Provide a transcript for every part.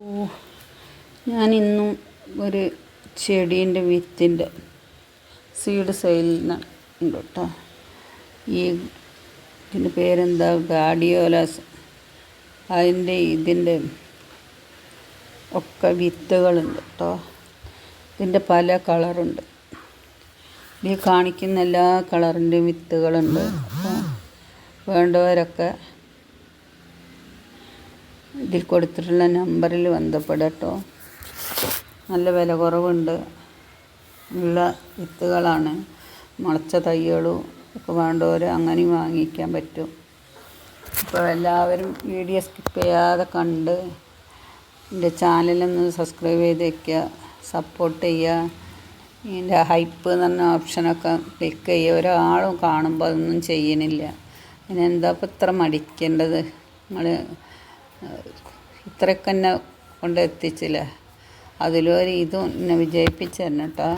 ഓ ഞാനിന്നും ഒരു ചെടീന്റെ വിത്തിന്റെ സീഡ് സെയിലിന് ഉണ്ട് കേട്ടോ ഈ ഇതിന്റെ പേരെന്താ? ഗാഡിയോലാസ് അതിന്റെ ഇതിന്റെ ഒക്കെ വിത്തുകളുണ്ട് കേട്ടോ. ഇതിന്റെ പല കളറുണ്ട്. ഈ കാണിക്കുന്ന എല്ലാ കളറിന്റെ വിത്തുകളുണ്ട് വേണ്ടവരൊക്കെ ഇതിൽ കൊടുത്തിട്ടുള്ള നമ്പറിൽ ബന്ധപ്പെടട്ടോ. നല്ല വില കുറവുണ്ട്. ഉള്ള വിത്തുകളാണ്. മുളച്ച തൈകളും ഒക്കെ വേണ്ടവർ അങ്ങനെയും വാങ്ങിക്കാൻ പറ്റും. അപ്പോൾ എല്ലാവരും വീഡിയോ സ്കിപ്പ് ചെയ്യാതെ കണ്ട് എന്റെ ചാനലൊന്ന് സബ്സ്ക്രൈബ് ചെയ്ത് വയ്ക്കുക സപ്പോർട്ട് ചെയ്യുക. ഇതിന്റെ ഹൈപ്പ് എന്ന് പറഞ്ഞ ഓപ്ഷനൊക്കെ ക്ലിക്ക് ചെയ്യുക. ഒരാളും കാണുമ്പോൾ അതൊന്നും ചെയ്യണില്ല. പിന്നെ എന്താ ഇപ്പം ഇത്ര മടിക്കേണ്ടത്? നിങ്ങൾ ഇത്രയൊക്കെ എന്നെ കൊണ്ട് എത്തിച്ചില്ല? അതിലൊരു ഇതും എന്നെ വിജയിപ്പിച്ചു കേട്ടോ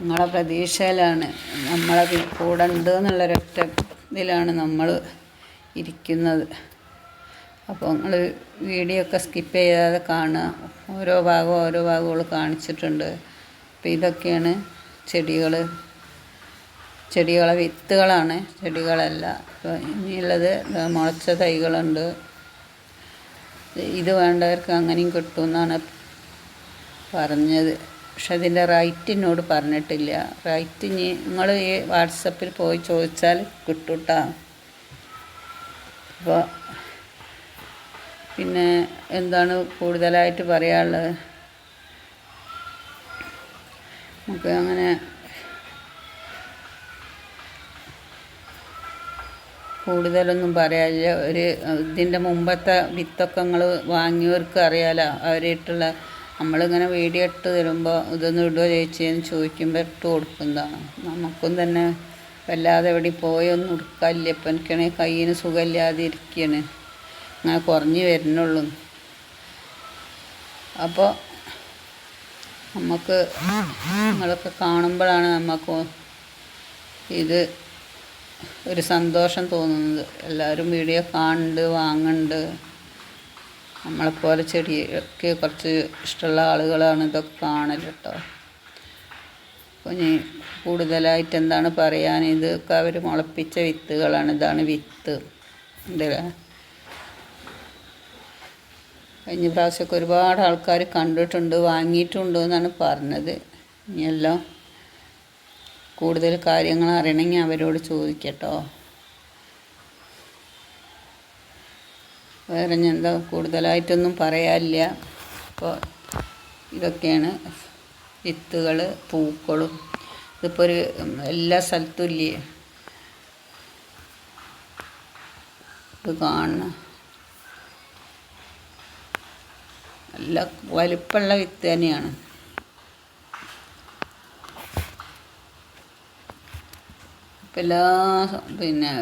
നിങ്ങളെ പ്രതീക്ഷയിലാണ്. നമ്മളെ കൂടെ ഉണ്ട് എന്നുള്ളൊരൊറ്റ ഇതിലാണ് നമ്മൾ ഇരിക്കുന്നത്. അപ്പോൾ നിങ്ങൾ വീഡിയോ ഒക്കെ സ്കിപ്പ് ചെയ്യാതെ കാണുക. ഓരോ ഭാഗവും ഓരോ ഭാഗങ്ങൾ കാണിച്ചിട്ടുണ്ട്. അപ്പോൾ ഇതൊക്കെയാണ് ചെടികൾ ചെടികളെ വിത്തുകളാണ് ചെടികളല്ല. അപ്പോൾ ഇനിയുള്ളത് മുളച്ച തൈകളുണ്ട്. ഇത് വേണ്ടവർക്ക് അങ്ങനെയും കിട്ടുമെന്നാണ് പറഞ്ഞത്. പക്ഷെ അതിന്റെ റൈറ്റ് എന്നോട് പറഞ്ഞിട്ടില്ല. റൈറ്റ് ഇനി നിങ്ങൾ ഈ വാട്സപ്പിൽ പോയി ചോദിച്ചാൽ കിട്ടും അപ്പോൾ പിന്നെ എന്താണ് കൂടുതലായിട്ട് പറയാനുള്ളത്? നമുക്ക് അങ്ങനെ കൂടുതലൊന്നും പറയാനില്ല. ഒരു ഇതിന്റെ മുമ്പത്തെ വിത്തൊക്കെ നിങ്ങൾ വാങ്ങിയവർക്ക് അറിയാലോ. അവരായിട്ടുള്ള നമ്മളിങ്ങനെ വീഡിയോ ഇട്ട് തരുമ്പോൾ ഇതൊന്നും ഇടുക ചേച്ചിയെന്ന് ചോദിക്കുമ്പോൾ ഇട്ട് കൊടുക്കുന്നതാണ്. നമുക്കും തന്നെ വല്ലാതെ എവിടെ പോയൊന്നും എടുക്കാനില്ല. ഇപ്പം എനിക്കാണെങ്കിൽ കയ്യിന് സുഖമില്ലാതെ ഇരിക്കുകയാണ് അങ്ങനെ കുറഞ്ഞ് വരുന്നുള്ളൂ. അപ്പോൾ നമുക്ക് നിങ്ങളൊക്കെ കാണുമ്പോഴാണ് നമുക്ക് ഇത് ഒരു സന്തോഷം തോന്നുന്നത്. എല്ലാവരും വീഡിയോ കാണുന്നുണ്ട് വാങ്ങുന്നുണ്ട് നമ്മളെപ്പോലെ ചെടിയൊക്കെ കുറച്ച് ഇഷ്ടമുള്ള ആളുകളാണ് ഇതൊക്കെ കാണൽ കേട്ടോ. അപ്പോൾ ഇനി കൂടുതലായിട്ട് എന്താണ് പറയാൻ? ഇതൊക്കെ അവർ മുളപ്പിച്ച വിത്തുകളാണ്. ഇതാണ് വിത്ത്. ഉണ്ടല്ലേ കഴിഞ്ഞ പ്രാവശ്യമൊക്കെ ഒരുപാട് ആൾക്കാർ കണ്ടിട്ടുണ്ട് വാങ്ങിയിട്ടുണ്ട് എന്നാണ് പറഞ്ഞത്. ഇനിയെല്ലാം കൂടുതൽ കാര്യങ്ങൾ അറിയണമെങ്കിൽ അവരോട് ചോദിക്കട്ടോ. വേറെ ഞാൻ എന്താ കൂടുതലായിട്ടൊന്നും പറയാനില്ല. അപ്പോൾ ഇതൊക്കെയാണ് വിത്തുകൾ പൂക്കളും. ഇതിപ്പോൾ ഒരു എല്ലാ സ്ഥലത്തും ഇല്ലേ? ഇത് കാണണം. നല്ല വലിപ്പമുള്ള വിത്ത് തന്നെയാണ്. എല്ലാ പിന്നെ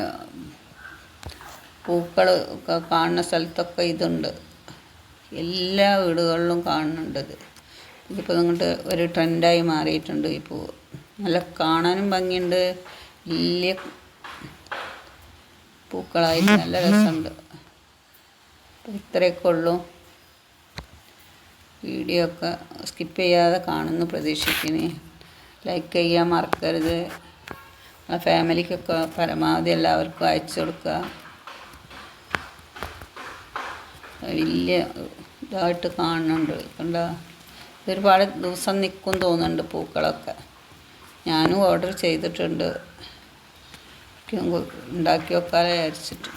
പൂക്കൾ ഒക്കെ കാണുന്ന സ്ഥലത്തൊക്കെ ഇതുണ്ട്. എല്ലാ വീടുകളിലും കാണുന്നുണ്ട് ഇത്. ഇതിപ്പോൾ ഇങ്ങോട്ട് ഒരു ട്രെൻഡായി മാറിയിട്ടുണ്ട് ഈ പൂവ്. നല്ല കാണാനും ഭംഗിയുണ്ട്. വലിയ പൂക്കളായിട്ട് നല്ല രസമുണ്ട്. ഇത്രയൊക്കെ ഉള്ളൂ. വീഡിയോ ഒക്കെ സ്കിപ്പ് ചെയ്യാതെ കാണുന്നു പ്രതീക്ഷിക്കുന്നേ. ലൈക്ക് ചെയ്യാൻ മറക്കരുത്. നമ്മളെ ഫാമിലിക്കൊക്കെ പരമാവധി എല്ലാവർക്കും അയച്ചു കൊടുക്കുക. വലിയ ഇതായിട്ട് കാണുന്നുണ്ട്. കണ്ടോ? ഇതൊരുപാട് ദിവസം നിൽക്കും തോന്നുന്നുണ്ട് പൂക്കളൊക്കെ. ഞാനും ഓർഡർ ചെയ്തിട്ടുണ്ട്. ഉണ്ടാക്കി വെക്കാതെ വിചാരിച്ചിട്ട്.